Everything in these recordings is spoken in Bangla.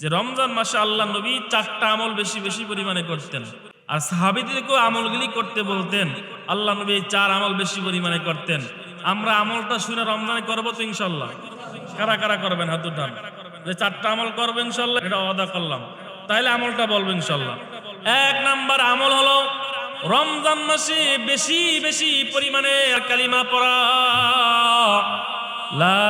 যে রমজান মাসে আল্লাহ নবী চারটা আমল বেশি বেশি পরিমাণে করতেন। আর সাহাবিদেরকেও আমলগুলি করতে বলতেন। আল্লাহ নবী চার আমল বেশি পরিমাণে করতেন। আমরা আমলটা শুনে রমজানে করব তো ইনশাল্লাহ। কারা কারা করবেন হাত যে চারটা আমল করব ইনশাল্লাহ, এটা অদা করলাম। তাহলে আমলটা বলব ইনশাল্লাহ। এক নাম্বার আমল হলো রমজান মাসে বেশি বেশি পরিমাণে কালিমা পড়া। লা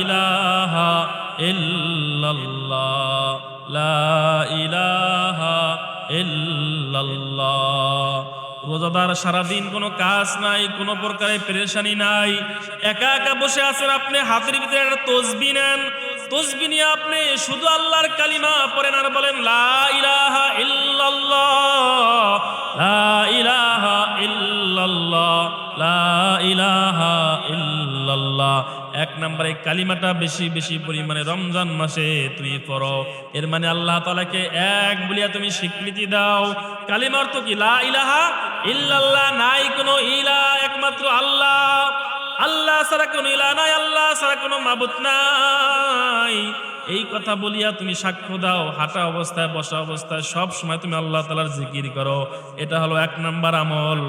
ইলাহা ইল্লাল্লাহ, লা ইলাহা ইল্লাল্লাহ। রোজাদার সারাদিন কোনো কাজ নাই, কোনো প্রকারের পেরেশানি নাই। একা একা বসে আছেন আপনি, হাতের ভিতরে একটা তসবি নেন। তসবি নিয়ে আপনি শুধু আল্লাহর কালিমা পড়েন আর বলেন, লা ইলাহা ইল্লাল্লাহ, লা ইলাহা ইল্লাল্লাহ, লা ইলাহা ইল্লাল্লাহ। এক নম্বরে কালিমাটা বেশি বেশি পরিমাণে রমজান মাসে তুমি পড়ো। এর মানে আল্লাহ তালাকে এক বলিয়া তুমি স্বীকৃতি দাও। কালিমার তো কি? লা ইলাহা ইল্লাল্লাহ, নাই কোনো ইলা, একমাত্র আল্লাহ। আল্লাহ সারা কোনো ইলা নাই, আল্লাহ সারা কোনো মাবুত নাই। এই কথা বলিয়া তুমি সাক্ষ্য দাও, হাঁটা অবস্থায়, বসা অবস্থায়, সব সময় তুমি আল্লাহ তালার জিকির করো। এটা হলো এক নাম্বার আমল।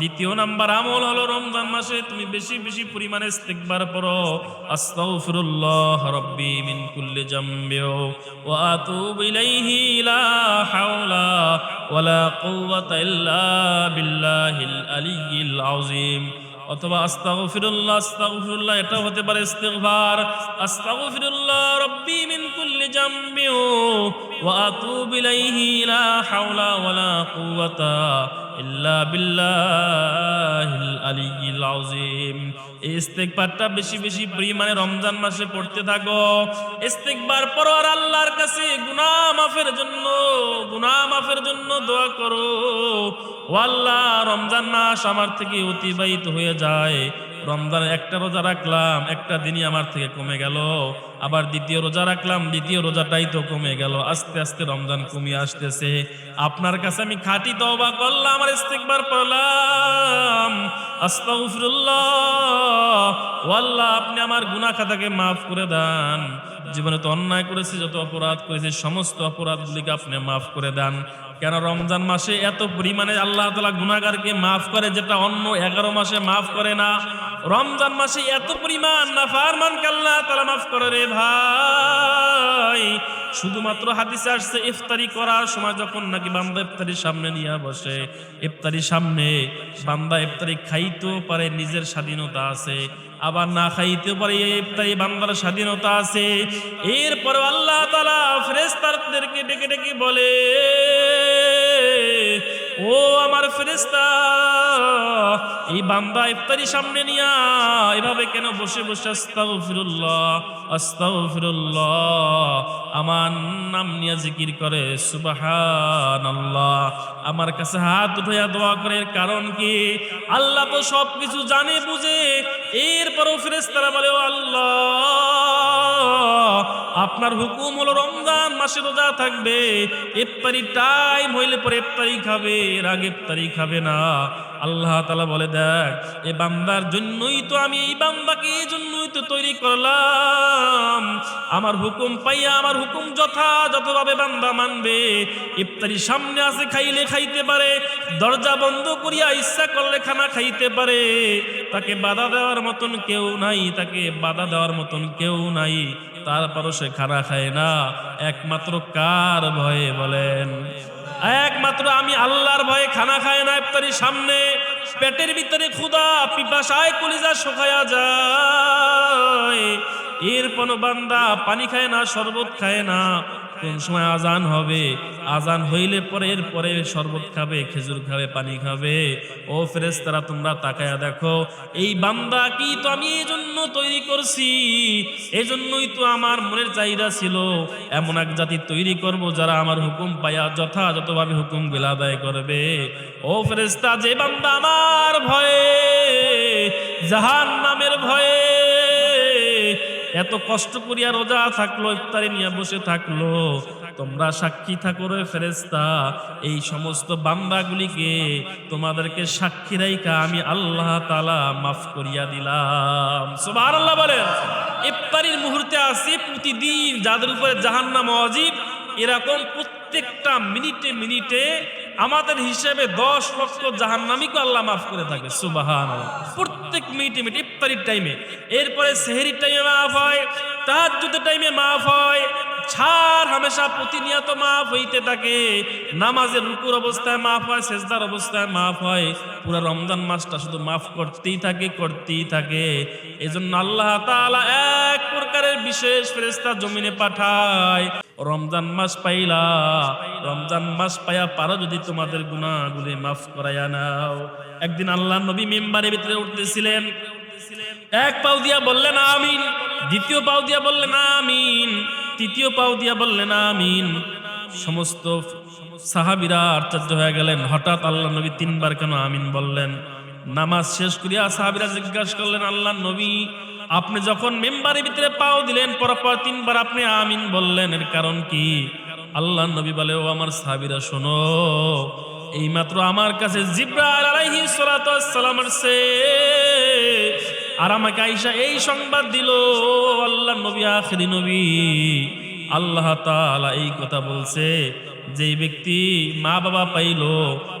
দ্বিতীয় নাম্বার আমল হলো রমজান মাসে তুমি বেশি বেশি পরিমাণে ইস্তিগফার পড়ো। আস্তাগফিরুল্লাহ রাব্বি মিন কুল্লি জামবিও ওয়া আতুবু ইলাইহি লা হাওলা ওয়ালা কুওয়াতা ইল্লা বিল্লাহিল আলিয়্যিল আযীম। অথবা আস্তাগফিরুল্লাহ আস্তাগফিরুল্লাহ এটা হতে পারে ইস্তিগফার। আস্তাগফিরুল্লাহ রব্বি মিন কুল্লি জামবি ওয়া আতুবু ইলাইহি, লা হাওলা ওয়ালা কুওয়াতা ইল্লা বিল্লাহিল আলিয়্যিল ইস্তেকবারটা বেশি বেশি পরিমাণে রমজান মাসে পড়তে থাকো। ইস্তেকবার পর আর আল্লাহর কাছে গুনাহ মাফের জন্য, গুনাহ মাফের জন্য দোয়া করো। ও আল্লাহ, রমজান মাস আমার থেকে অতিবাহিত হয়ে যায়। রমজান একটা রোজা রাখলাম, একটা দিনই আমার থেকে কমে গেল। আবার দ্বিতীয় রোজা রাখলাম, দ্বিতীয় রোজাটাই তো কমে গেল। আস্তে আস্তে রমজান কমিয়ে আসতেছে। আপনার কাছে আমি খাঁটি তওবা করলাম, আমার ইস্তেকবার পড়লাম আস্তাগফিরুল্লাহ। আল্লাহ আপনি আমার গুনাহ খাতাকে মাফ করে দেন। জীবনে তো অন্যায় করেছি, যত অপরাধ করেছি, সমস্ত অপরাধগুলিকে আপনি মাফ করে দেন। কেন রমজান মাসে এত পরিমাণে আল্লাহ তালা গুনাগারকে মাফ করে যেটা অন্য এগারো মাসে মাফ করে না? রমজান মাসে এত পরিমাণ না ফারমানকে আল্লাহ তালা মাফ করে রে ভাই। শুধুমাত্র হাদিসে আসছে, ইফতারি করার সময় যখন নাকি বান্দা ইফতারির সামনে নিয়ে বসে, ইফতারির সামনে বান্দা ইফতারি খাইতেও পারে, নিজের স্বাধীনতা আছে, আবার না খাইতে পারে ইফতারি বান্দার স্বাধীনতা আছে। এরপরে আল্লাহ তালা ফেরেস্তারদেরকে ডেকে ডেকে বলে ও আমার ফেরেস্তা এই বান্দা ইফতারি সামনে নিয়া এভাবে কেন বসে বসে, আস্তাগফিরুল্লাহ আস্তাগফিরুল্লাহ, আমার নাম নিয়ে জিকির করে, সুবহানাল্লাহ। আমার কাছে হাত উঠাইয়া দোয়া করে কারণ কি? আল্লাহ তো সব কিছু জানে, বুঝে। এরপরও ফেরেস্তারা বলে, ও আল্লাহ আপনার হুকুম হলো রমজান মাসে রোজা থাকবে। ইফতারি টাইম হইলে পরে ইফতারি খাবে এর আগে ইফতারি খাবে না। আল্লাহ তালা বলে, দেখ, এ বান্দার জন্যই তো আমি এই বান্দাকে এই জন্যই তো তৈরি করলাম। আমার হুকুম পাইয়া আমার হুকুম যথাযথভাবে বান্দা মানবে। ইফতারি সামনে আছে, খাইলে খাইতে পারে, দরজা বন্ধ করিয়া ইচ্ছা করলে খানা খাইতে পারে। তাকে বাধা দেওয়ার মতন কেউ নাই, তাকে বাধা দেওয়ার মতন কেউ নাই। তারপরও সে খানা খায় না। একমাত্র কার ভয়ে বলেন? একমাত্র আমি আল্লাহর ভয়ে খানা খায় না ইফতারির সামনে। পেটের ভিতরে ক্ষুদা পিপাসায় কলিজা শুকায়া যায়। এরপর বান্দা পানি খায় না, শরবত খায় না। কোন সময় আজান হবে? আজান হইলে পরে এরপরে শরবত খাবে, খেজুর খাবে, পানি খাবে। ও ফেরেস্তারা তোমরা তাকায়া দেখো, এই বান্দা কি তো আমি এই জন্য তৈরি করছি? এই জন্যই তো আমার মনের চাহিদা ছিল। এমন এক জাতি তৈরি করব যারা আমার হুকুম পাইয়া যথাযথভাবে হুকুম আদায় করবে। ও ফেরেস্তা যে বান্দা আমার ভয়ে জাহান নামের ভয়ে এত কষ্ট করিয়া রোজা থাকল, ইফতারি নিয়ে বসে থাকল। তোমরা সাক্ষী থাকো রে ফেরেস্তা এই সমস্ত বান্দাগুলিকে তোমাদেরকে সাক্ষী রাইকা আমি আল্লাহ তালা মাফ করিয়া দিলাম। সুবহানাল্লাহ বলেন, ইফতারির মুহূর্তে আসি, প্রতিদিন যাদের উপরে জাহান্নাম অজীব, এরকম প্রত্যেকটা মিনিটে মিনিটে আমাদের হিসেবে দশ লক্ষ জাহান্নামিকে আল্লাহ মাফ করে থাকে সুবাহান প্রত্যেক মিনিটে মিনিট ইফতারির টাইমে এরপরে সেহেরির টাইমে মাফ হয় তাহার টাইমে মাফ হয় ছাড়, হামেশা প্রতিনিয়ত মাফ হইতে থাকে। নামাজের রুকুর অবস্থায় মাফ হয়, সেজদার অবস্থায় মাফ হয়। পুরো রমজান মাসটা শুধু মাফ করতেই থাকে করতেই থাকে। এজন্য আল্লাহ তাআলা এক প্রকারের বিশেষ ফেরেশতা জমিনে পাঠায়। রমজান মাস পাইলা, রমজান মাস পাইয়া পারো যদি তোমাদের গুনাহগুলি মাফ করাইয়া নাও। একদিন আল্লাহ নবী মেম্বারের ভিতরে উঠতেছিলেন। এক পাও দিয়া বললেন, আমিন। দ্বিতীয় পাও দিয়া বললেন, আমিন। তৃতীয় পাও দিয়া বললেন, আমিন। সমস্ত সাহাবিরা আশ্চর্য হয়ে গেলেন। হঠাৎ আল্লাহ নবী তিনবার কেন আমিন বললেন? নামাজ শেষ করিয়া সাহাবিরা জিজ্ঞাসা করলেন, আল্লাহ নবী, আপনি যখন মেম্বারের ভিতরে পাও দিলেন, পরপর তিনবার আপনি আমিন বললেন। এর কারণ কি? আল্লাহ নবী বলে, ও আমার সাহাবিরা, শোনো, এইমাত্র আমার কাছে সালাতু ওয়াস সালাম আসছে আর আমাকে আইসা এই সংবাদ দিল, আল্লাহ নবী, আখরি নবী, আল্লাহ তালা এই কথা বলছে। যেই ব্যক্তি মা বাবা পাইলো,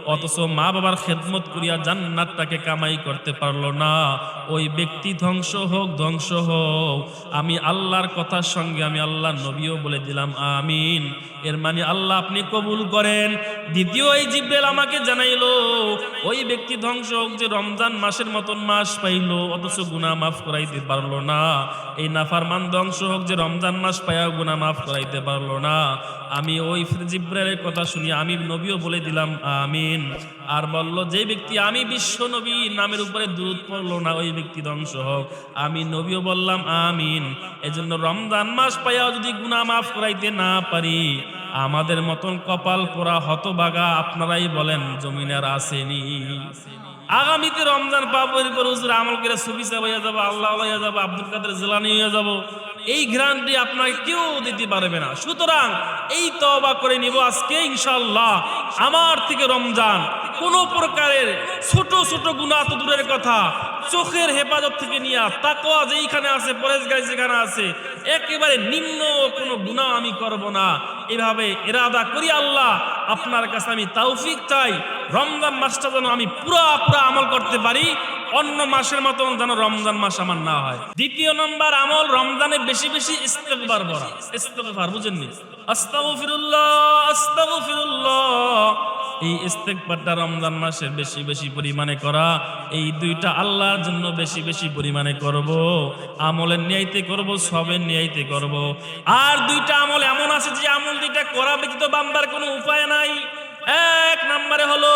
অথচ মা বাবার খেদমত করিয়া জান্নাতটাকে কামাই করতে পারল না। ওই ব্যক্তি ধ্বংস হোক ধ্বংস হোক। আমি আল্লাহর কথার সঙ্গে আমি আল্লাহ নবীও বলে দিলাম, আমিন। এর মানে আল্লাহ আপনি কবুল করেন। দ্বিতীয় এই জিব্রেল আমাকে জানাইলো, ওই ব্যক্তি ধ্বংস হোক যে রমজান মাসের মতন মাস পাইলো, অথচ গুনাহ মাফ করাইতে পারল না। এই নাফারমান ধ্বংস হোক যে রমজান মাস পাইয়া গুনাহ মাফ করাইতে পারল না। আমি ওই জিব্রাইলের কথা শুনি আমি নবীও বলে দিলাম, আমিন। আর বলল, যে ব্যক্তি আমি বিশ্ব নবী, নামের উপরে দূত পড়ল না, ওই ব্যক্তি ধ্বংস হোক। আমি নবীও বললাম, আমিন। এজন্য রমজান মাস পাইয়া যদি গুনাহ মাফ করাইতে না পারি, আমাদের মতন কপাল পোড়া হতবাগা আপনারাই বলেন জমিনের আসেনি। আগামীতে রমজান পাবো এরপর আমল করে সুবিসা হয়ে যাব, আল্লাহ হয়ে যাব, আব্দুল কাদের জেলানি হয়ে যাব। এই গ্রান্টি আপনাকে কেউ দিতে পারবে না। সুতরাং এই তবা করে নিব আজকে ইনশাল্লাহ আমার থেকে রমজান কোন প্রকারের ছোট ছোট গুণা তো দূরের কথা। চোখের হেফাজত থেকে নিয়ে তাকওয়া যেইখানে আছে, পরেশগাই যেখানে আছে, একেবারে নিম্ন কোনো গুণা আমি করব না। এভাবে এরাদা করি আল্লাহ, আপনার কাছে আমি তৌফিক চাই। রমজান মাসটা যেন আমি পুরা পুরা আমল করতে পারি। অন্য মাসের মতন যেন রমজান মাস আমার না হয়। দ্বিতীয় নম্বর আমল, রমজানে বেশি বেশি ইস্তেগফার করা ইস্তেগফার, বুঝেননি? আস্তাগফিরুল্লাহ আস্তাগফিরুল্লাহ। এই ইস্তেগফারটা রমজান মাসে বেশি বেশি পরিমাণে করা। এই দুইটা আল্লাহর জন্য বেশি বেশি পরিমাণে করব। আমলের নিয়াইতে করব, সবের নিয়াইতে করব। আর দুইটা আমল এমন আছে যে আমল দুইটা করা ব্যতীত বান্দার কোনো উপায় নাই। এক নম্বরে হলো,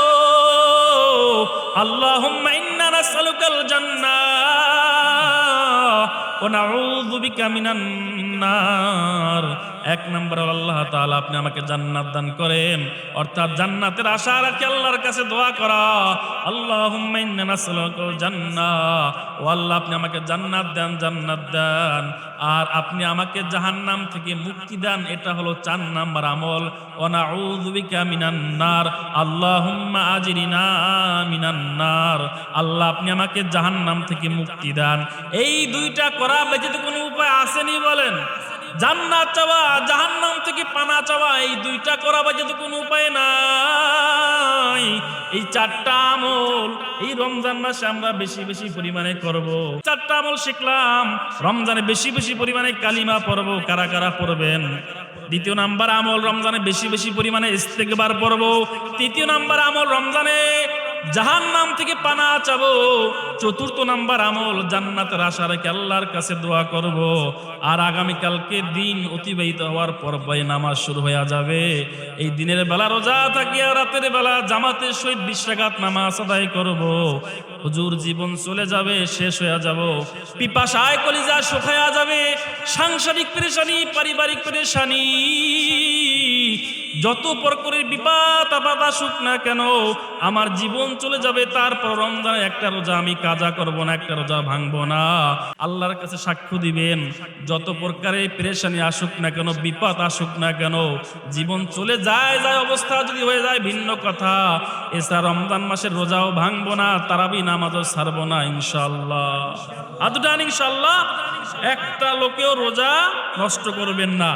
আল্লাহুম্মা ইন্না নাসআলুকাল জান্নাহ ওয়া নাউযু বিকা এক নম্বর আল্লাহ তাআলা, আপনি আমাকে জান্নাত দান করেন। অর্থাৎ জান্নাতের আশা রাখি আল্লাহর কাছে দোয়া করা। আল্লাহ জান্নাহ। ও আল্লাহ, আপনি আমাকে জান্নাত দেন জান্নাত দেন। আর আপনি আমাকে জাহান্নাম থেকে মুক্তি দেন, এটা হলো চার নাম্বার আমল। ওনাউযু বিকা মিনান নার। আল্লাহুম্মা আজরিনা মিনান নার। আল্লাহ, আপনি আমাকে জাহান্নাম থেকে মুক্তি দেন। এই দুইটা করা ব্যতীত কোনো উপায় আসেনি বলেন? জান্নাত চাওয়া, জাহান্নাম থেকে পানা চাওয়া, এই দুইটা করা ব্যতীত কোনো উপায় নাই। এই চারটা আমল, এই রমজান মাসে আমরা বেশি বেশি পরিমাণে করব। চারটা আমল শিখলাম, রমজানে বেশি বেশি পরিমাণে কালিমা পড়ব, কারা কারা পড়বেন? দ্বিতীয় নাম্বার আমল, রমজানে বেশি বেশি পরিমাণে ইস্তেকবার পড়ব। তৃতীয় নাম্বার আমল, রমজানে জাহান নাম থেকে পানা চাবো। চতুর্থ নাম্বার আমল, জান্নাতের আশা রেখে আল্লাহর কাছে দোয়া করব। আর আগামীকালকে দিন অতিবাহিত হওয়ার পর নামাজ শুরু হয়ে যাবে। এই দিনের বেলা রোজা থাকিয়া রাতের বেলা জামাতের সহিত বিশ্বাঘাত নামাজ আদায় করব। হুজুর জীবন চলে যাবে, শেষ হয়ে যাব। পিপাসায় কলিজা শুকায়া যাবে। সাংসারিক পেরেশানি, পারিবারিক পেরেশানি। যত প্রকারের বিপদ, আপদ আসুক না কেন, আমার জীবন চলে যাবে। তারপর রমজানে একটা রোজা আমি কাজা করব না, একটা রোজা ভাঙবো না। আল্লাহর কাছে সাক্ষ্য দিবেন, যত প্রকারের পেরেশানি আসুক না কেন, বিপদ আসুক না কেন, জীবন চলে যায় যায় অবস্থা যদি হয়ে যায় ভিন্ন কথা। এছাড়া রমজান মাসের রোজাও ভাঙবো না, তারাবি নামাজও ছাড়বো না ইনশাল্লাহ আদুটান ইনশাল্লাহ একটা লোকেও রোজা নষ্ট করবেন না।